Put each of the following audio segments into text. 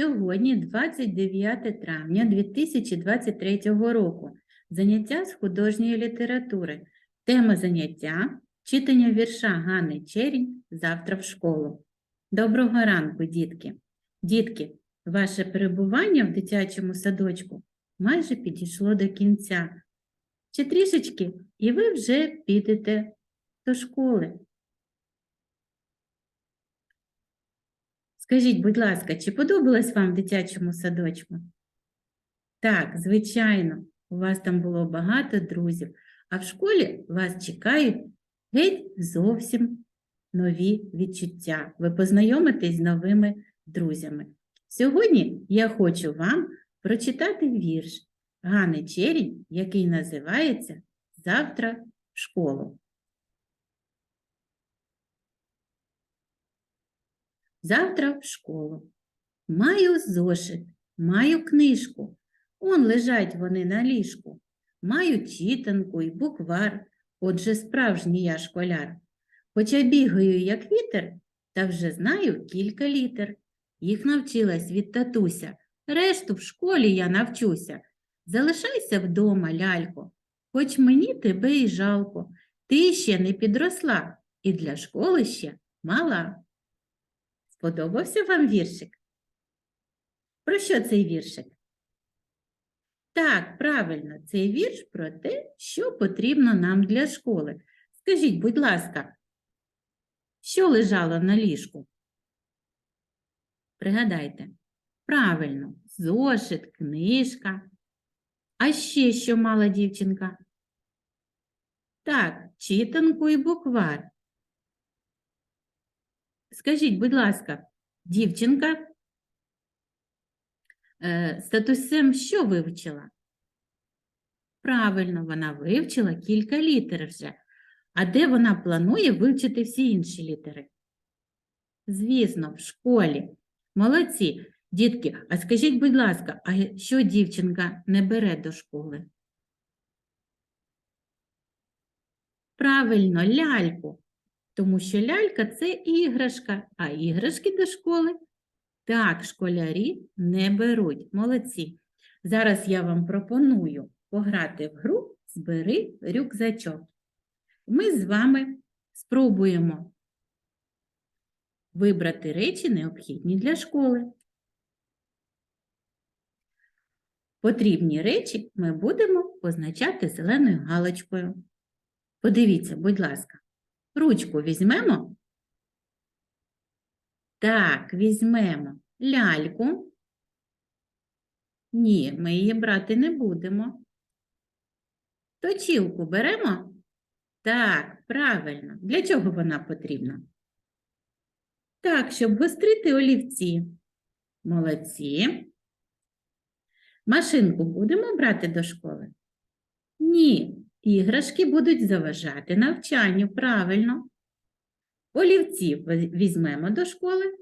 Сьогодні 29 травня 2023 року. Заняття з художньої літератури. Тема заняття читання вірша Ганни Черінь завтра в школу. Доброго ранку, дітки! Дітки, ваше перебування в дитячому садочку майже підійшло до кінця. Ще трішечки, і ви вже підете до школи. Скажіть, будь ласка, чи подобалось вам в дитячому садочку? Так, звичайно, у вас там було багато друзів, а в школі вас чекають геть зовсім нові відчуття. Ви познайомитесь з новими друзями. Сьогодні я хочу вам прочитати вірш Гани Черінь, який називається Завтра в школу. Завтра в школу. Маю зошит, маю книжку. Он лежать вони на ліжку. Маю читанку і буквар, отже справжній я школяр. Хоча бігаю, як вітер, та вже знаю кілька літер. Їх навчилась від татуся. Решту в школі я навчуся. Залишайся вдома, лялько, хоч мені тебе і жалко. Ти ще не підросла і для школи ще мала. Сподобався вам віршик? Про що цей віршик? Так, правильно, цей вірш про те, що потрібно нам для школи. Скажіть, будь ласка, що лежало на ліжку? Пригадайте. Правильно, зошит, книжка. А ще що мала дівчинка? Так, читанку і буквар. Скажіть, будь ласка, дівчинка е, з що вивчила? Правильно, вона вивчила кілька літер вже. А де вона планує вивчити всі інші літери? Звісно, в школі. Молодці. Дітки, а скажіть, будь ласка, а що дівчинка не бере до школи? Правильно, ляльку. Тому що лялька це іграшка, а іграшки до школи так школярі не беруть. Молодці. Зараз я вам пропоную пограти в гру Збери рюкзачок. Ми з вами спробуємо вибрати речі, необхідні для школи. Потрібні речі ми будемо позначати зеленою галочкою. Подивіться, будь ласка, ручку візьмемо? Так, візьмемо ляльку. Ні, ми її брати не будемо. Точілку беремо? Так, правильно. Для чого вона потрібна? Так, щоб гострити олівці. Молодці. Машинку будемо брати до школи? Ні, іграшки будуть заважати навчанню, правильно. Олівці візьмемо до школи?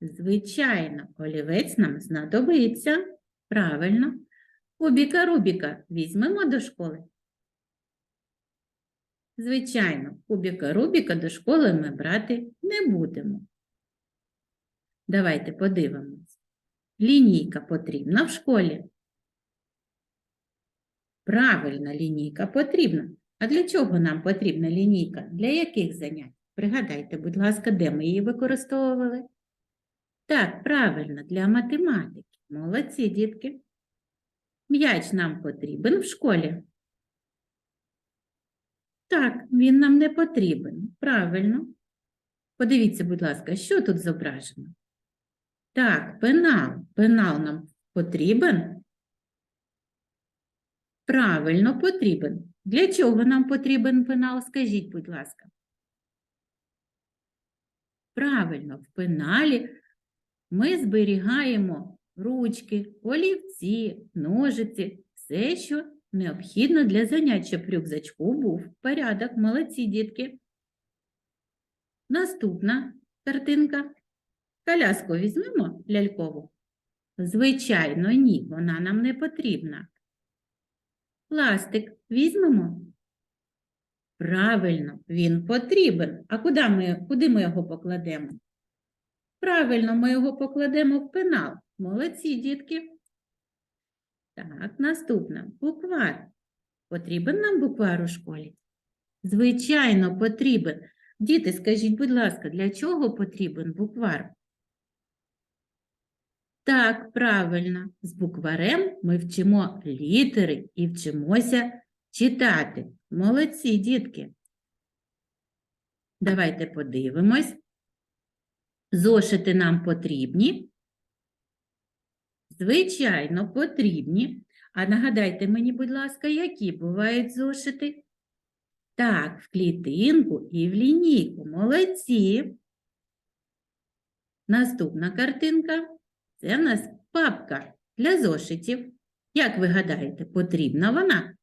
Звичайно, олівець нам знадобиться. Правильно. Кубіка Рубіка візьмемо до школи? Звичайно, кубіка Рубіка до школи ми брати не будемо. Давайте подивимось. Лінійка потрібна в школі? Правильно, лінійка потрібна. А для чого нам потрібна лінійка? Для яких занять? Пригадайте, будь ласка, де ми її використовували? Так, правильно, для математики. Молодці, дітки. М'яч нам потрібен в школі? Так, він нам не потрібен. Правильно. Подивіться, будь ласка, що тут зображено? Так, пенал. Пенал нам потрібен? Правильно, потрібен. Для чого нам потрібен пенал? Скажіть, будь ласка. Правильно, в пеналі ми зберігаємо ручки, олівці, ножиці, все, що необхідно для занять, щоб рюкзачку був порядок. Молодці, дітки. Наступна картинка. Коляску візьмемо лялькову? Звичайно, ні, вона нам не потрібна. Пластик візьмемо? Правильно, він потрібен. А куди ми, куди ми його покладемо? Правильно, ми його покладемо в пенал. Молодці, дітки. Так, наступне. Буквар. Потрібен нам буквар у школі? Звичайно, потрібен. Діти, скажіть, будь ласка, для чого потрібен буквар? Так, правильно. З букварем ми вчимо літери і вчимося читати. Молодці, дітки. Давайте подивимось. Зошити нам потрібні? Звичайно, потрібні. А нагадайте мені, будь ласка, які бувають зошити? Так, в клітинку і в лінійку. Молодці. Наступна картинка. Це в нас папка для зошитів. Як ви гадаєте, потрібна вона?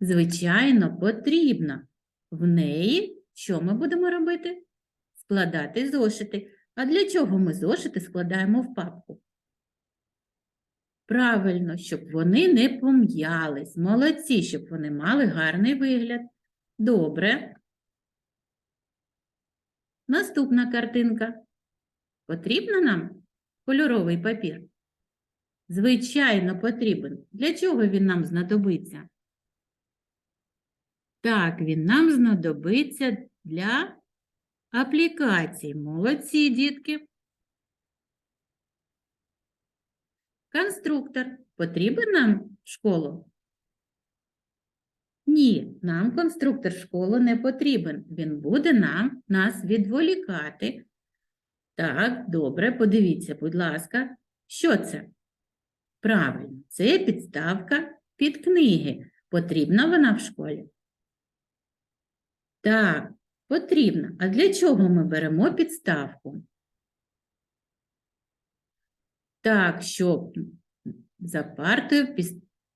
Звичайно, потрібна. В неї що ми будемо робити? Складати зошити. А для чого ми зошити складаємо в папку? Правильно, щоб вони не пом'ялись. Молодці, щоб вони мали гарний вигляд. Добре. Наступна картинка. Потрібно нам кольоровий папір? Звичайно, потрібен. Для чого він нам знадобиться? Так, він нам знадобиться для аплікацій. Молодці, дітки. Конструктор потрібен нам в школу? Ні, нам конструктор в школу не потрібен. Він буде нам нас відволікати. Так, добре, подивіться, будь ласка, що це? Правильно, це підставка під книги. Потрібна вона в школі? Так, потрібна. А для чого ми беремо підставку? Так, щоб за партою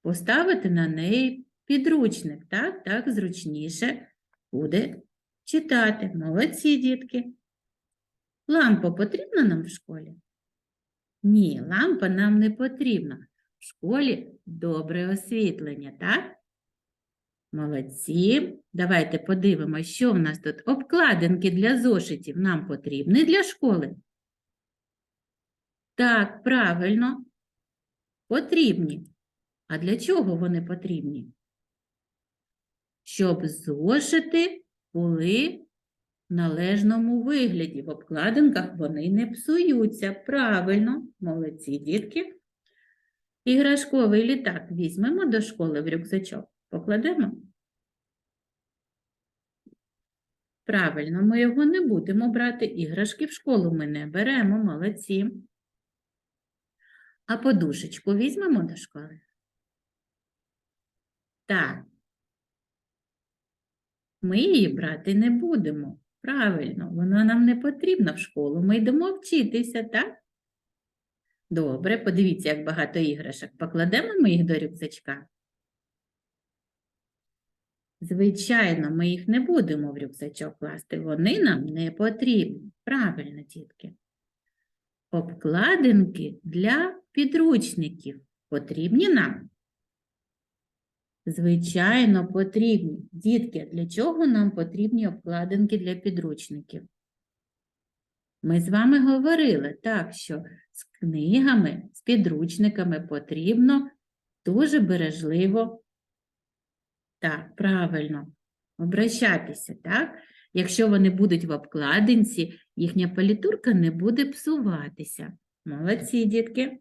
поставити на неї підручник. Так, так, зручніше буде читати. Молодці, дітки. Лампа потрібна нам в школі? Ні, лампа нам не потрібна. В школі добре освітлення, так? Молодці. Давайте подивимося, що в нас тут. Обкладинки для зошитів нам потрібні для школи. Так, правильно. Потрібні. А для чого вони потрібні? Щоб зошити були належному вигляді. В обкладинках вони не псуються. Правильно, молодці дітки. Іграшковий літак візьмемо до школи в рюкзачок. Покладемо? Правильно, ми його не будемо брати. Іграшки в школу ми не беремо, молодці. А подушечку візьмемо до школи? Так. Ми її брати не будемо. Правильно, вона нам не потрібна в школу. Ми йдемо вчитися, так? Добре, подивіться, як багато іграшок. Покладемо ми їх до рюкзачка? Звичайно, ми їх не будемо в рюкзачок класти. Вони нам не потрібні. Правильно, дітки. Обкладинки для підручників потрібні нам? Звичайно, потрібні. Дітки, для чого нам потрібні обкладинки для підручників? Ми з вами говорили, так, що з книгами, з підручниками потрібно дуже бережливо, так, правильно, обращатися, так? Якщо вони будуть в обкладинці, їхня палітурка не буде псуватися. Молодці, дітки.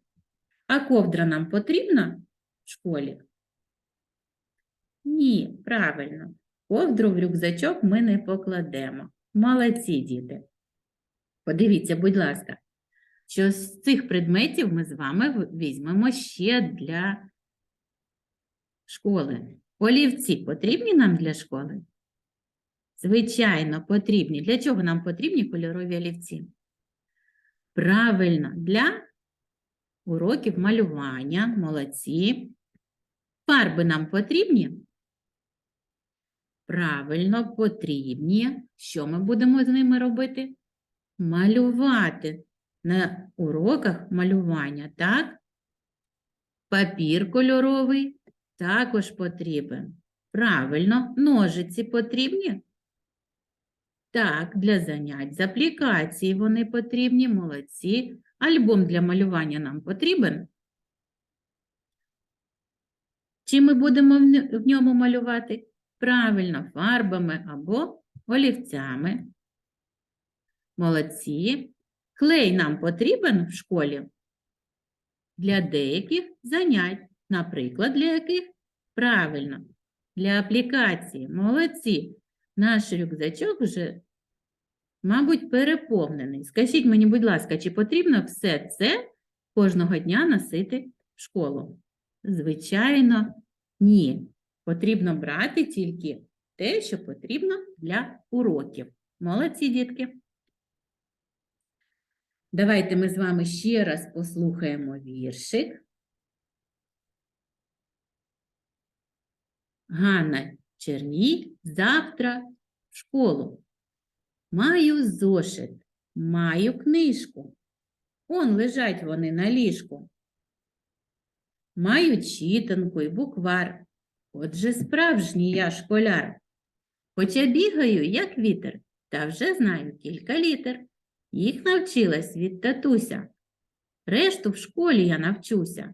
А ковдра нам потрібна в школі? Ні, правильно. Ковдру в рюкзачок ми не покладемо. Молодці, діти. Подивіться, будь ласка, що з цих предметів ми з вами візьмемо ще для школи. Олівці потрібні нам для школи? Звичайно, потрібні. Для чого нам потрібні кольорові олівці? Правильно, для уроків малювання. Молодці. Фарби нам потрібні? Правильно, потрібні. Що ми будемо з ними робити? Малювати на уроках малювання, так? Папір кольоровий також потрібен. Правильно, ножиці потрібні? Так, для занять з аплікації вони потрібні, молодці. Альбом для малювання нам потрібен? Чи ми будемо в ньому малювати? Правильно, фарбами або олівцями. Молодці. Клей нам потрібен в школі? Для деяких занять. Наприклад, для яких? Правильно, для аплікації. Молодці. Наш рюкзачок вже, мабуть, переповнений. Скажіть мені, будь ласка, чи потрібно все це кожного дня носити в школу? Звичайно, ні. Потрібно брати тільки те, що потрібно для уроків. Молодці, дітки. Давайте ми з вами ще раз послухаємо віршик. Ганна Черній завтра в школу. Маю зошит, маю книжку. Он лежать вони на ліжку. Маю читанку і буквар. Отже, справжній я школяр. Хоча бігаю, як вітер, та вже знаю кілька літер. Їх навчилась від татуся. Решту в школі я навчуся.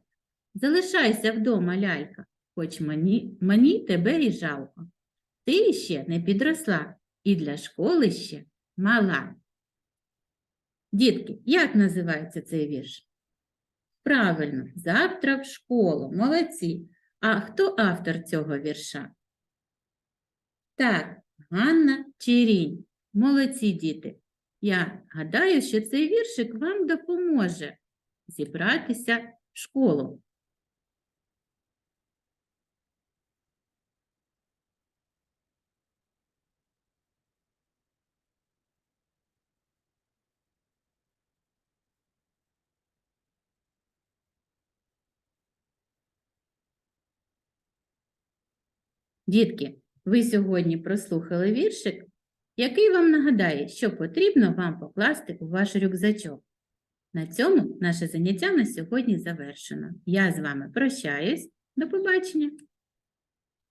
Залишайся вдома, лялька, хоч мені, мені тебе і жалко. Ти ще не підросла і для школи ще мала. Дітки, як називається цей вірш? Правильно, завтра в школу. Молодці. А хто автор цього вірша? Так, Ганна Чирінь. Молодці діти. Я гадаю, що цей віршик вам допоможе зібратися в школу. Дітки, ви сьогодні прослухали віршик, який вам нагадає, що потрібно вам покласти у ваш рюкзачок. На цьому наше заняття на сьогодні завершено. Я з вами прощаюсь. До побачення!